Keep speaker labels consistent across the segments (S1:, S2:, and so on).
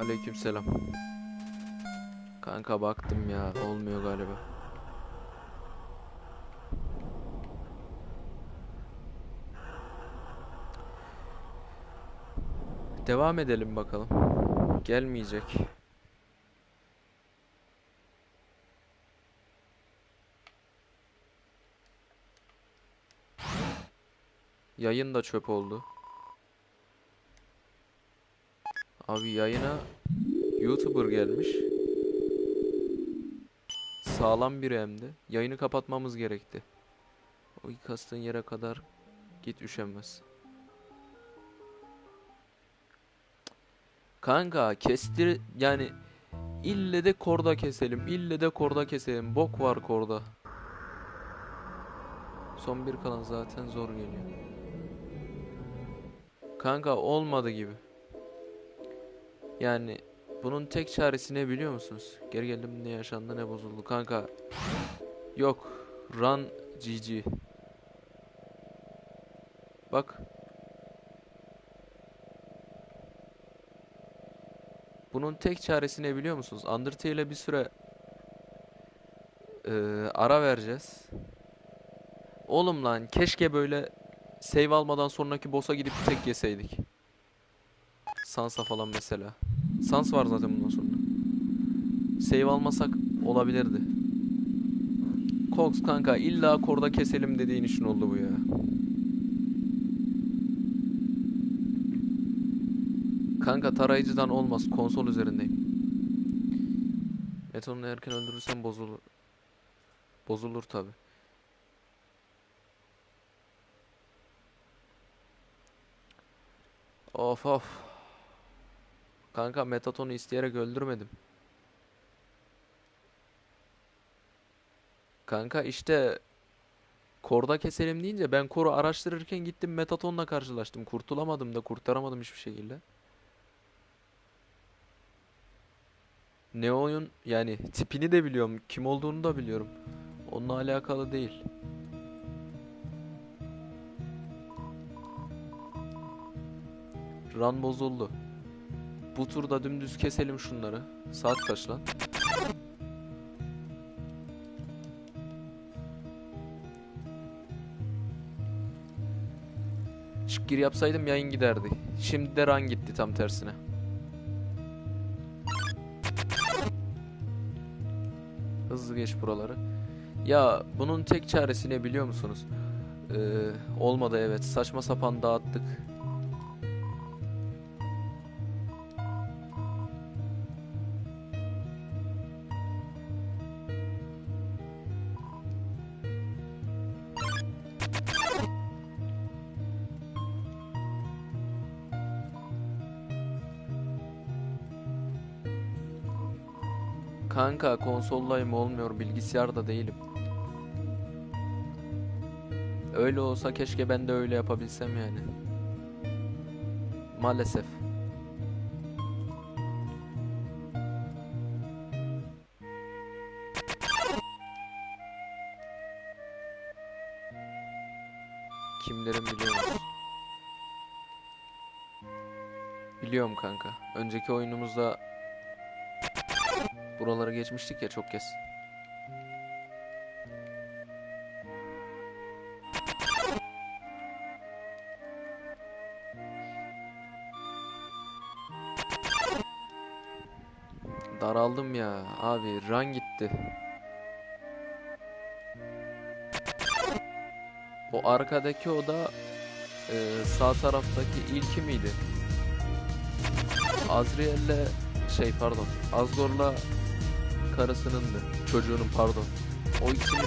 S1: Aleykümselam. Kanka baktım ya olmuyor galiba. Devam edelim bakalım. Gelmeyecek. Yayın da çöp oldu. Abi yayına YouTuber gelmiş. Sağlam bir hem de. Yayını kapatmamız gerekti. O ilk kastığın yere kadar git üşenmez. Kanka kestir yani ille de korda keselim. ille de korda keselim. Bok var korda. Son bir kalan zaten zor geliyor. Kanka olmadı gibi. Yani bunun tek çaresi ne biliyor musunuz? Geri geldim ne yaşandı ne bozuldu kanka. Yok. Run GG. Bak. Bunun tek çaresi ne biliyor musunuz? Undertale'e bir süre eee, ara vereceğiz. Oğlum lan keşke böyle save almadan sonraki boss'a gidip tek yeseydik. Sansa falan mesela. Sans var zaten bundan sonra. Save almasak olabilirdi. Cox kanka illa korda keselim dediğin için oldu bu ya. Kanka tarayıcıdan olmaz. Konsol üzerindeyim. Metonunu erken öldürürsem bozulur. Bozulur tabi. Of of. Kanka Metaton'u isteyerek öldürmedim. Kanka işte korda keselim deyince ben koru araştırırken gittim Metaton'la karşılaştım. Kurtulamadım da kurtaramadım hiçbir şekilde. Neo'nun yani tipini de biliyorum, kim olduğunu da biliyorum. Onunla alakalı değil. Run bozuldu. Bu turda dümdüz keselim şunları. Saat kaç lan? Çık gir yapsaydım yayın giderdi. Şimdi de run gitti tam tersine. Hızlı geç buraları. Ya bunun tek çaresi ne biliyor musunuz? Ee, olmadı evet. Saçma sapan dağıttık. Kanka konsoldayım olmuyor bilgisayarda değilim. Öyle olsa keşke ben de öyle yapabilsem yani. Maalesef. Kimlerin biliyor musun? Biliyorum kanka. Önceki oyunumuzda buraları geçmiştik ya çok kez. Daraldım ya abi run gitti. O arkadaki oda e, sağ taraftaki ilki miydi? Azriel'le şey pardon Asgor'la karısınındı. Çocuğunun pardon. O ikisinin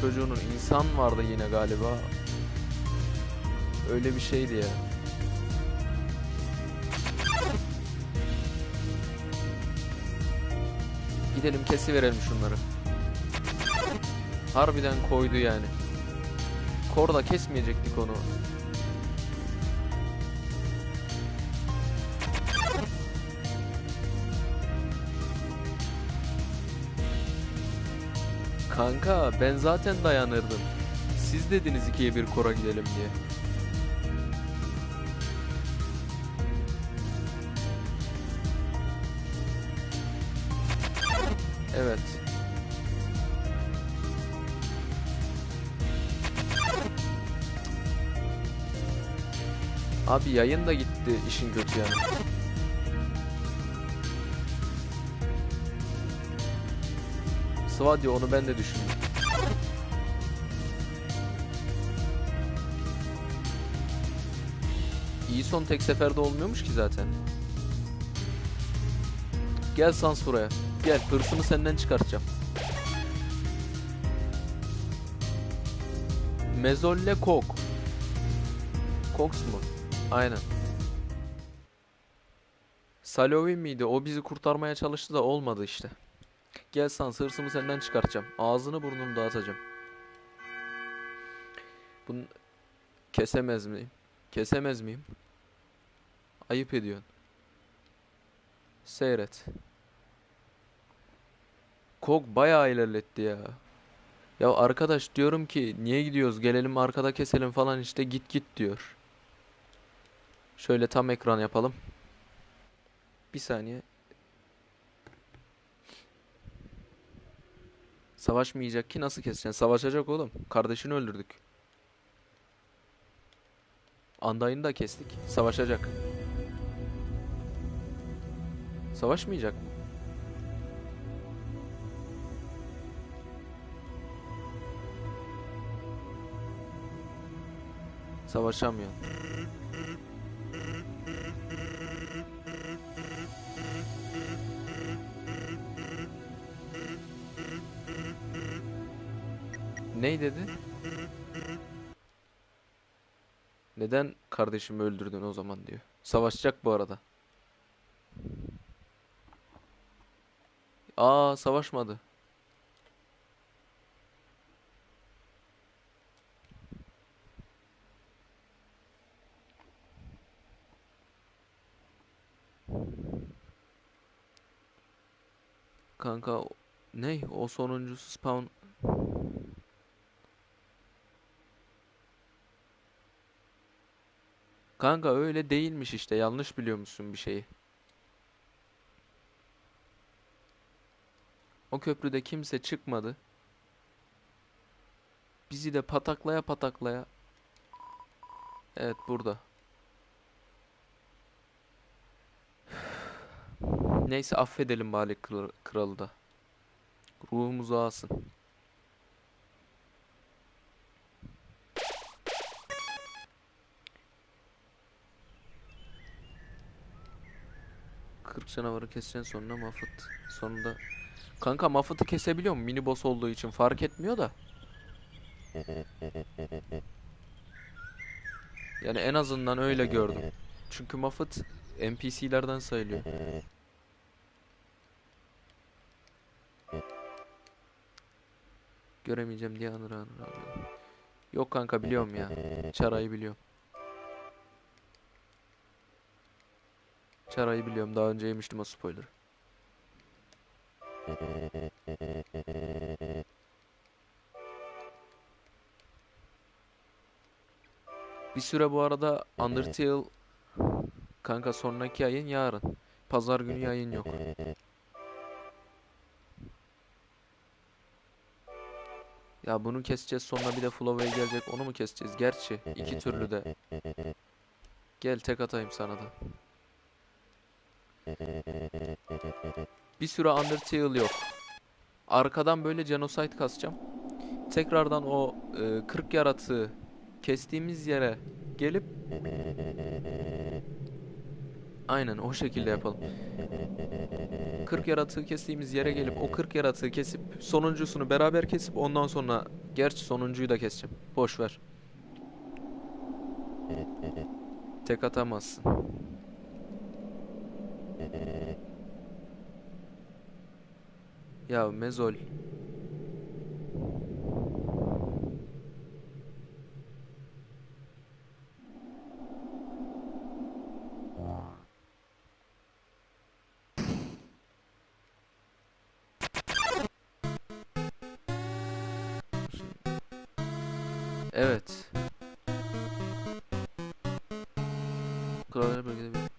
S1: çocuğunun insan vardı yine galiba. Öyle bir şeydi ya. Gidelim kesiverelim şunları. Harbiden koydu yani. Korda kesmeyecektik onu. Kanka ben zaten dayanırdım. Siz dediniz ikiye bir kora gidelim diye. Evet. Abi yayın da gitti işin kötü yani. Svadio onu ben de düşündüm. İyi son tek seferde olmuyormuş ki zaten. Gel Sans buraya. Gel hırsımı senden çıkartacağım. Mezolle Kok. Cox mu? Aynen. Salovin miydi? O bizi kurtarmaya çalıştı da olmadı işte. Gel Sans hırsımı senden çıkartacağım. Ağzını burnunu dağıtacağım. Bunu kesemez miyim? Kesemez miyim? Ayıp ediyorsun. Seyret. Kog bayağı ilerletti ya. Ya arkadaş diyorum ki niye gidiyoruz gelelim arkada keselim falan işte git git diyor. Şöyle tam ekran yapalım. Bir saniye. Savaşmayacak ki nasıl keseceksin? Savaşacak oğlum. Kardeşini öldürdük. Andayını da kestik. Savaşacak. Savaşmayacak mı? Savaşamıyor. Ney dedi? Neden kardeşimi öldürdün o zaman diyor. Savaşacak bu arada. Aa savaşmadı. Kanka ne? O sonuncusu spawn Kanka öyle değilmiş işte. Yanlış biliyormuşsun bir şeyi. O köprüde kimse çıkmadı. Bizi de pataklaya pataklaya. Evet burada. Neyse affedelim bari kral- kralı da. Ruhumuzu alsın. Canavarı keseceksin sonra Muffet. Sonunda. Kanka Muffet'ı kesebiliyor mu? Mini boss olduğu için fark etmiyor da. Yani en azından öyle gördüm. Çünkü Muffet NPC'lerden sayılıyor. Göremeyeceğim diye anır anır ağlıyorum. Yok kanka biliyorum ya. Çarayı biliyorum. Çarayı biliyorum. Daha önce yemiştim o spoiler'ı. Bir süre bu arada Undertale kanka sonraki ayın yarın. Pazar günü yayın yok. Ya bunu keseceğiz sonra bir de Flow'e gelecek onu mu keseceğiz? Gerçi iki türlü de. Gel tek atayım sana da. Bir süre Undertale yok. Arkadan böyle Genocide kasacağım. Tekrardan o e, 40 yaratığı kestiğimiz yere gelip Aynen o şekilde yapalım. 40 yaratığı kestiğimiz yere gelip o 40 yaratığı kesip sonuncusunu beraber kesip ondan sonra gerçi sonuncuyu da keseceğim. Boş ver. Tek atamazsın. Ya Mezol. Evet. Krallar bölgede bir...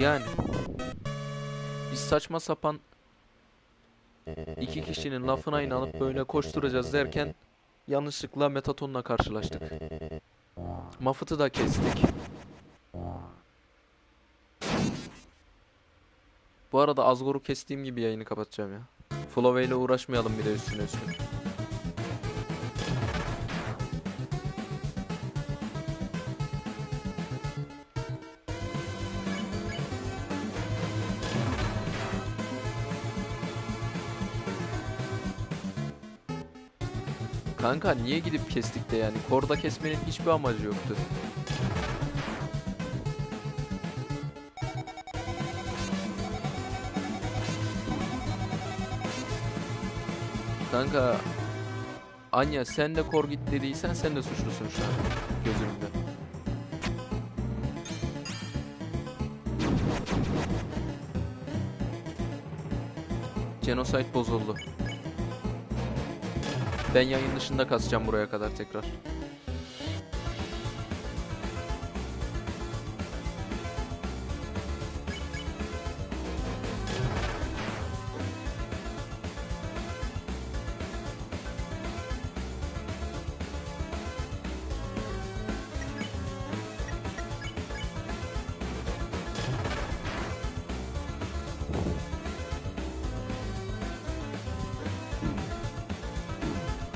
S1: Yani biz saçma sapan iki kişinin lafına inanıp böyle koşturacağız derken yanlışlıkla Metaton'la karşılaştık. Mafıt'ı da kestik. Bu arada Azgor'u kestiğim gibi yayını kapatacağım ya. Flowey ile uğraşmayalım bir de üstüne üstüne. Kanka niye gidip kestik de yani? Korda kesmenin hiçbir amacı yoktu. Kanka Anya sen de kor git dediysen sen de suçlusun şu an gözümde. Genocide bozuldu. Ben yayın dışında kasacağım buraya kadar tekrar.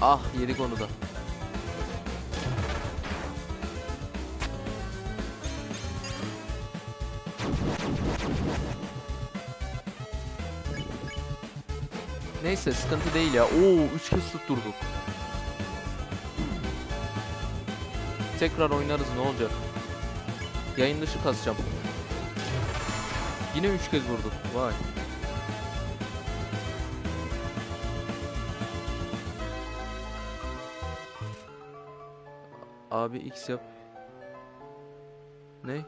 S1: Ah yedik onu. Neyse sıkıntı değil ya. Oo 3 kez tutturduk. Tekrar oynarız ne olacak? Yayın dışı kasacağım. Yine 3 kez vurduk. Vay. Abi X yap. Ne?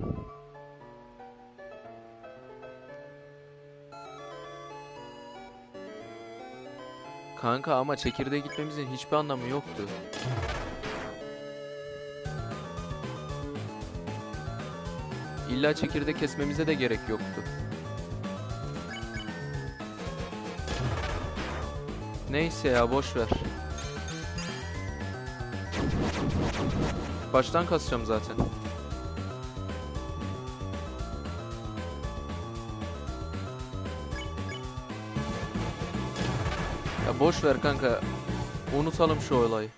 S1: Kanka ama çekirdeğe gitmemizin hiçbir anlamı yoktu. İlla çekirdek kesmemize de gerek yoktu. Neyse ya boş ver. Baştan kasacağım zaten. Ya boş ver kanka. Unutalım şu olayı.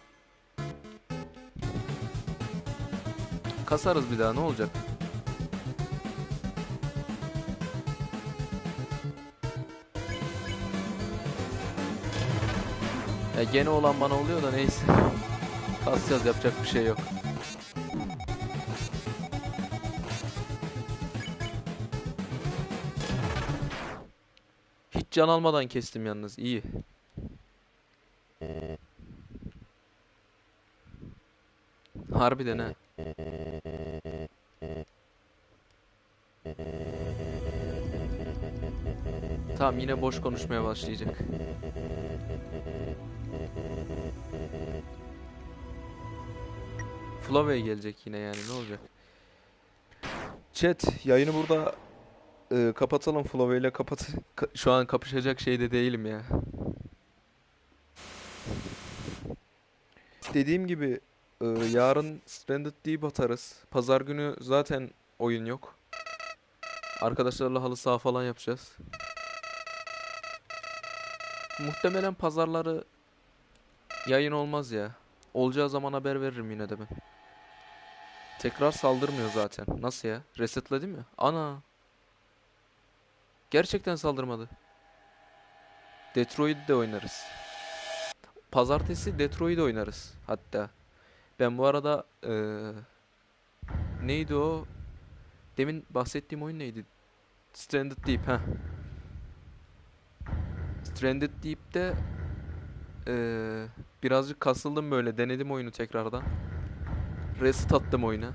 S1: Kasarız bir daha ne olacak? Ya gene olan bana oluyor da neyse. Kasacağız yapacak bir şey yok. Hiç can almadan kestim yalnız iyi. Harbiden ha. Tamam yine boş konuşmaya başlayacak. Flowey gelecek yine yani ne olacak? Chat yayını burada e, kapatalım Flowey ile kapat. ka- şu an kapışacak şeyde değilim ya. Dediğim gibi e, yarın Stranded Deep atarız. Pazar günü zaten oyun yok. Arkadaşlarla halı saha falan yapacağız. Muhtemelen pazarları yayın olmaz ya. Olacağı zaman haber veririm yine de ben. Tekrar saldırmıyor zaten. Nasıl ya? Resetledi mi? Ana. Gerçekten saldırmadı. Detroit'de oynarız. Pazartesi Detroit oynarız hatta. Ben bu arada eee, neydi o? Demin bahsettiğim oyun neydi? Stranded Deep ha. Stranded Deep'te eee, birazcık kasıldım böyle denedim oyunu tekrardan. Reset attım oyuna.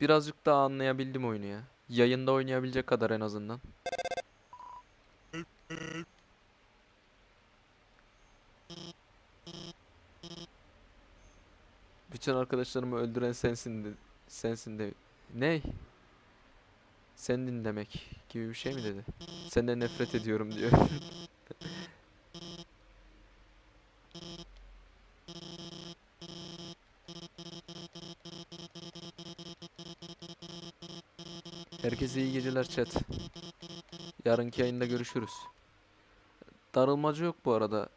S1: Birazcık daha anlayabildim oyunu ya. Yayında oynayabilecek kadar en azından. Bütün arkadaşlarımı öldüren sensin de, sensin de. Ne? Sendin demek gibi bir şey mi dedi? Senden nefret ediyorum diyor. Herkese iyi geceler chat. Yarınki yayında görüşürüz. Darılmacı yok bu arada.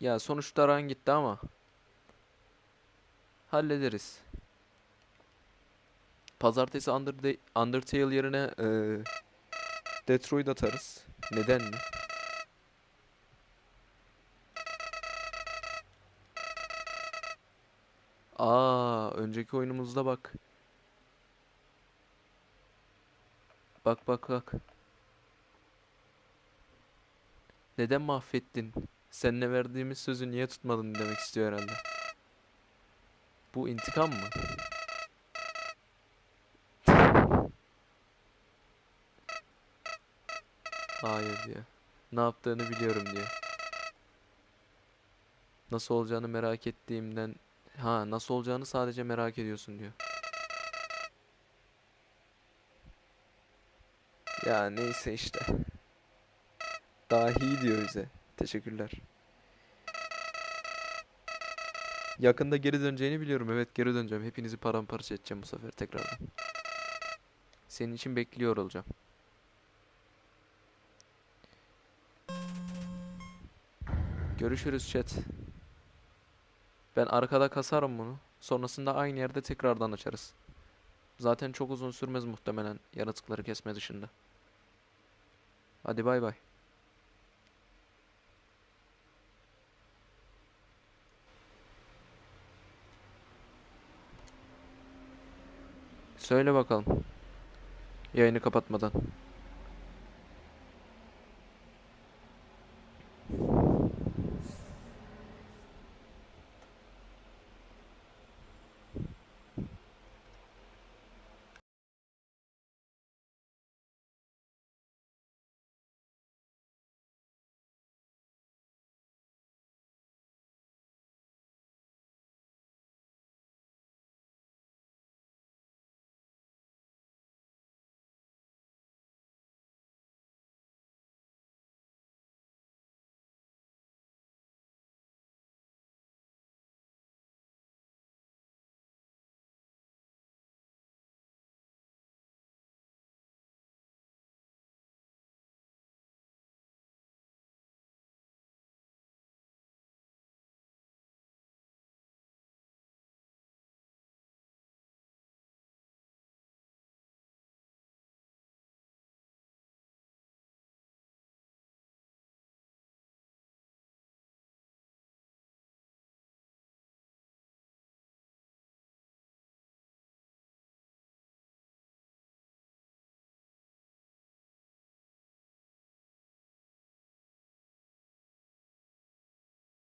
S1: Ya sonuçta aran gitti ama hallederiz. Pazartesi Under Undertale yerine eee, Detroit atarız. Neden mi? Aa, önceki oyunumuzda bak. Bak bak bak. Neden mahvettin? Seninle verdiğimiz sözü niye tutmadın demek istiyor herhalde. Bu intikam mı? Hayır diyor. Ne yaptığını biliyorum diyor. Nasıl olacağını merak ettiğimden... Ha, nasıl olacağını sadece merak ediyorsun diyor. Ya neyse işte. Dahi diyor bize. Teşekkürler. Yakında geri döneceğini biliyorum. Evet geri döneceğim. Hepinizi paramparça edeceğim bu sefer tekrardan. Senin için bekliyor olacağım. Görüşürüz chat. Ben arkada kasarım bunu. Sonrasında aynı yerde tekrardan açarız. Zaten çok uzun sürmez muhtemelen yaratıkları kesme dışında. Hadi bay bay. Söyle bakalım. Yayını kapatmadan.